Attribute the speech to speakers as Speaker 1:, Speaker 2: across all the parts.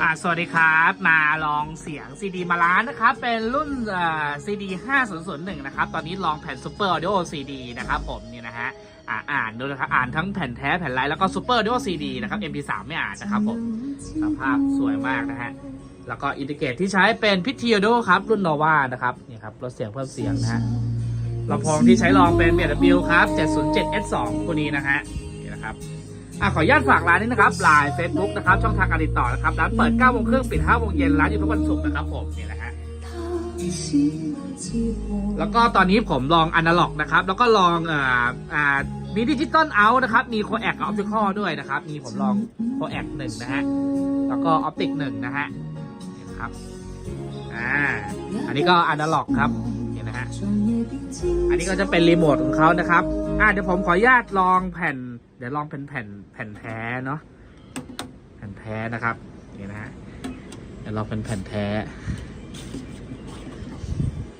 Speaker 1: อ่าสวัสดีครับมาลองเสียงซีดีมาล้านนะครับ เป็นรุ่นซีดี5001นะครับ ตอนนี้ลองแผ่น Super Audio CD นะครับผมนี่นะฮะอ่าอ่านดูนะครับ อ่านทั้งแผ่นแท้แผ่นไลท์แล้วก็ Super Audio CD นะครับ MP3 ไม่อ่านนะครับผมสภาพสวยมากนะฮะ แล้วก็อินทิเกตที่ใช้เป็นพิทิโอโดครับ รุ่น Nova นะครับนี่ครับลดเสียงเพิ่มเสียงนะฮะลำโพงที่ใช้ลองเป็น BW ครับ 707S2 ตัวนี้นะฮะนี่นะครับ อะขออนุญาตฝากร้านนี้นะครับไลน์เฟซบุ๊กนะครับ ช่องทางการติดต่อนะครับ ร้านเปิด9โมงครึ่งปิด5โมงเย็นร้านอยู่ทุกวันศุกร์นะครับผมนี่นะฮะ แล้วก็ตอนนี้ผมลองอนาล็อกนะครับ แล้วก็ลองอ่าอ่ามีดิจิตอลเอาท์นะครับ มีโคแอกกับออปติคอลด้วยนะครับ มีผมลองโคแอกหนึ่งนะฮะ แล้วก็ออปติกหนึ่งนะฮะนี่นะครับ อ่า อันนี้ก็อนาล็อกครับ นี่นะฮะ อันนี้ก็จะเป็นรีโมทของเขานะครับ อ่าเดี๋ยวผมขออนุญาตลองแผ่น เดี๋ยวลองเป็นแผ่นแผ่นแท้เนาะ แผ่นแท้นะครับ นี่นะฮะ เดี๋ยวลองเป็นแผ่นแท้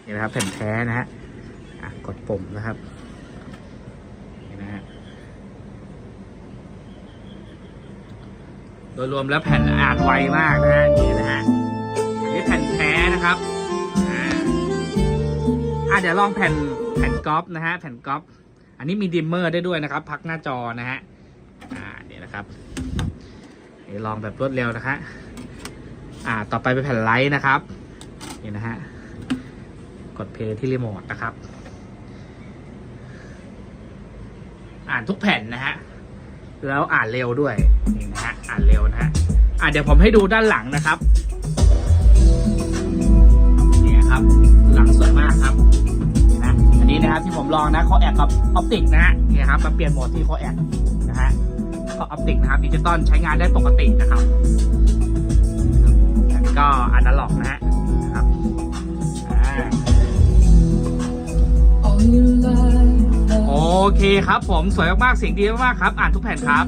Speaker 1: นี่นะครับแผ่นแท้นะฮะอะกดปุ่มนะครับ นี่นะฮะ โดยรวมแล้วแผ่นอ่านไวมากนะฮะ นี่นะฮะอันนี่แผ่นแท้นะครับอ่า อะเดี๋ยวลองแผ่นแผ่นก๊อฟนะฮะแผ่นก๊อฟอันนี้มีดิมเมอร์ได้ด้วยนะครับ พักหน้าจอนะฮะอ่าเดี๋ยวนะครับเดี๋ยวลองแบบรวดเร็วนะฮะอ่าต่อไปเป็นแผ่นไลท์นะครับนี่นะฮะกดเพย์ที่รีโมทนะครับ อ่านทุกแผ่นนะฮะแล้วอ่านเร็วด้วยนี่นะฮะอ่านเร็วนะฮะอ่าเดี๋ยวผมให้ดูด้านหลังนะครับ นะครับที่ผมลองนะคอแอกกับออปติกนะฮะนี่ครับมาเปลี่ยนโหมดที่คอแอกนะฮะก็ออปติกนะครับดิจิตอลใช้งานได้ปกตินะครับอันนี้ก็อนาล็อกนะฮะนะครับโอเคครับผมสวยมากๆเสียงดีมากๆครับ อ่านทุกแผ่นครับ